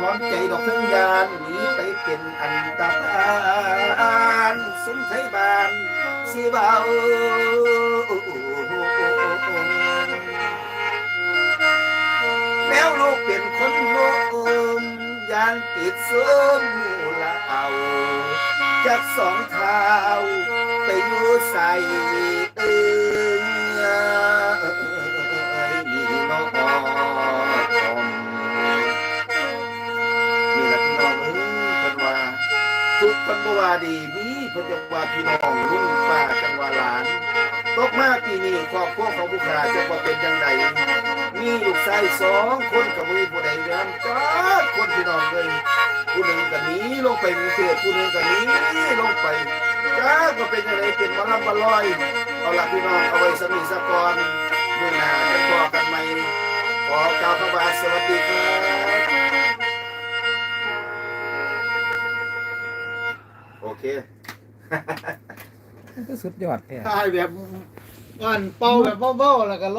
หอมใจดอกทั้งยานหนีไปเป็นอันตรานสมไทยบานสิเบาแมวลูกเป็นคนโง่มยานติดเสริมละเอาจากสองเท้าไปอยู่ใส่ ทุกคนวาดีมีเพิ่นยกวาพี่น้องลุงป้าจังวาหลาน ตกมาปีนี้ครอบครัวของบุคลาจะบ่เป็นจังไดมีลูกชายสองคนก็บ่มีผู้ใดเลี้ยงจ้าคนพี่น้องเอ้ยผู้หนึ่งก็หนีลงไปกรุงเทพผู้หนึ่งก็หนีลงไปจ้าก็เป็นจังไดเป็นมาลำบ่ลอย เอาล่ะพี่น้องเอาไว้สมีสะกอนเมื้อหน้าจะพอกันใหมขอกล่าวคำว่าสวัสดีครับ เคมันก็สุดยอดแท้ถ่ายแบบงานเป่าแบบเบ้าๆแล้วก็